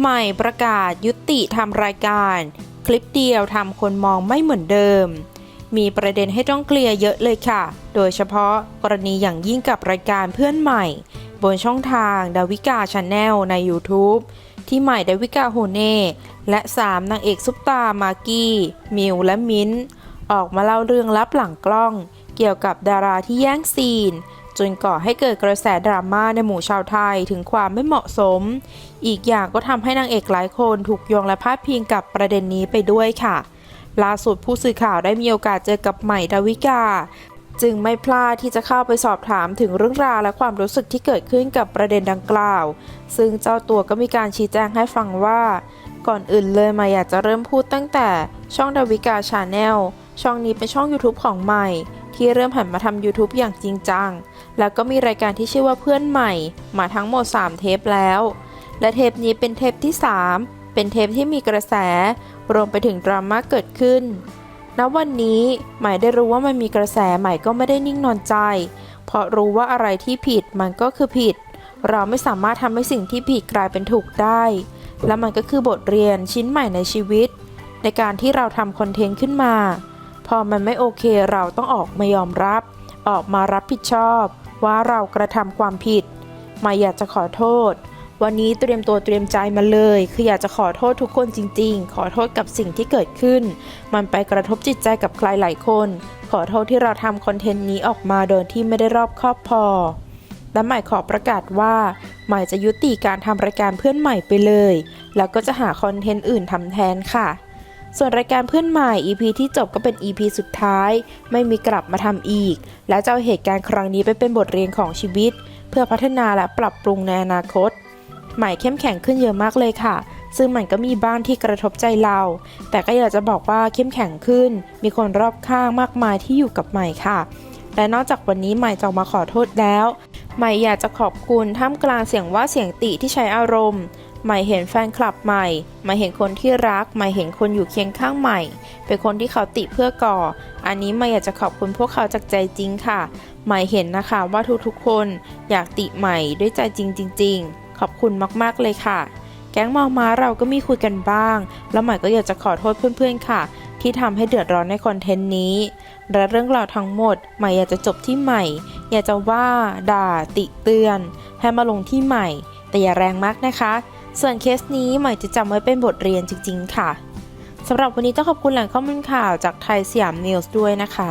ใหม่ประกาศยุติทำรายการ คลิปเดียวทำคนมองไม่เหมือนเดิม มีประเด็นให้ต้องเคลียร์เยอะเลยค่ะ โดยเฉพาะกรณีอย่างยิ่งกับรายการเพื่อนใหม่ บนช่องทางดาวิกาชาแนลใน YouTube ที่ใหม่ดาวิกาโฮเน่และ 3นางเอกซุปตามากี้ มิวและมิ้น ออกมาเล่าเรื่องลับหลังกล้อง เกี่ยวกับดาราที่แย่งซีน จนก่อให้เกิดกระแสดราม่าในหมู่ชาวไทยถึงความไม่เหมาะสม อีกอย่างก็ทำให้นางเอกหลายคนถูกโยงและพาดพิงกับประเด็นนี้ไปด้วยค่ะ ล่าสุดผู้สื่อข่าวได้มีโอกาสเจอกับใหม่ดาวิกา จึงไม่พลาดที่จะเข้าไปสอบถามถึงเรื่องราวและความรู้สึกที่เกิดขึ้นกับประเด็นดังกล่าว ซึ่งเจ้าตัวก็มีการชี้แจงให้ฟังว่า ก่อนอื่นเลยมาอยากจะเริ่มพูดตั้งแต่ช่องดาวิกาชาแนลช่องนี้เป็นช่อง YouTube ของใหม่ ที่เริ่มหันมาทำ YouTube อย่างจริงจัง แล้วก็มีรายการที่ชื่อว่าเพื่อนใหม่ มาทั้งหมด 3 เทปแล้ว และเทปนี้เป็นเทปที่ 3 เป็นเทปที่มีกระแส รวมไปถึงดราม่าเกิดขึ้นณวันนี้ใหม่ได้รู้ว่ามันมีกระแสใหม่ก็ไม่ได้นิ่งนอนใจ เพราะรู้ว่าอะไรที่ผิดมันก็คือผิด เราไม่สามารถทำให้สิ่งที่ผิดกลายเป็นถูกได้ และมันก็คือบทเรียนชิ้นใหม่ในชีวิต ในการที่เราทำคอนเทนต์ขึ้นมา พอมันไม่โอเคเราต้องออกมายอมรับ ออกมารับผิดชอบ ว่าเรากระทำความผิดหม่อยากจะขอโทษ วันนี้เตรียมตัวเตรียมใจมาเลย คืออยากจะขอโทษทุกคนจริง ๆ ขอโทษกับสิ่งที่เกิดขึ้น มันไปกระทบจิตใจกับใครหลายคน ขอโทษที่เราทำคอนเทนต์นี้ออกมาโดยที่ไม่ได้รอบคอบพอและหม่ขอประกาศว่า หม่จะยุติการทำรายการเพื่อนใหม่ไปเลย แล้วก็จะหาคอนเทนต์อื่นทำแทนค่ะ ส่วนรายการเพื่อนใหม่ EP ที่จบก็เป็น EP สุดท้าย ไม่มีกลับมาทำอีก และจะเอาเหตุการณ์ครั้งนี้ไปเป็นบทเรียนของชีวิต เพื่อพัฒนาและปรับปรุงในอนาคต ใหม่เข้มแข็งขึ้นเยอะมากเลยค่ะ ซึ่งมันก็มีบ้างที่กระทบใจเรา แต่ก็อยากจะบอกว่าเข้มแข็งขึ้น มีคนรอบข้างมากมายที่อยู่กับใหม่ค่ะ และนอกจากวันนี้ใหม่จะมาขอโทษแล้ว ใหม่อยากจะขอบคุณท่ามกลางเสียงว่าเสียงติที่ใช้อารมณ์ใหม่เห็นแฟนคลับใหม่ ใหม่เห็นคนที่รัก ใหม่เห็นคนอยู่เคียงข้างใหม่ เป็นคนที่เขาติเพื่อก่อ อันนี้ใหม่อยากจะขอบคุณพวกเขาจากใจจริงค่ะ ใหม่เห็นนะคะว่าทุกๆคนอยากติใหม่ด้วยใจจริงจริงๆขอบคุณมากๆเลยค่ะ แก๊งมองมาเราก็มีคุยกันบ้าง แล้วใหม่ก็อยากจะขอโทษเพื่อนๆค่ะ ที่ทำให้เดือดร้อนในคอนเทนต์นี้ และเรื่องราวทั้งหมดใหม่อยากจะจบที่ใหม่ อยากจะว่า ด่า ติเตือน ให้มาลงที่ใหม่ แต่อย่าแรงมากนะคะ ส่วนเคสนี้ใหม่จะจำไว้เป็นบทเรียนจริง ๆ ค่ะสำหรับวันนี้ต้องขอบคุณแหล่งข้อมูลข่าวจากไทยสยามนิวส์ด้วยนะคะ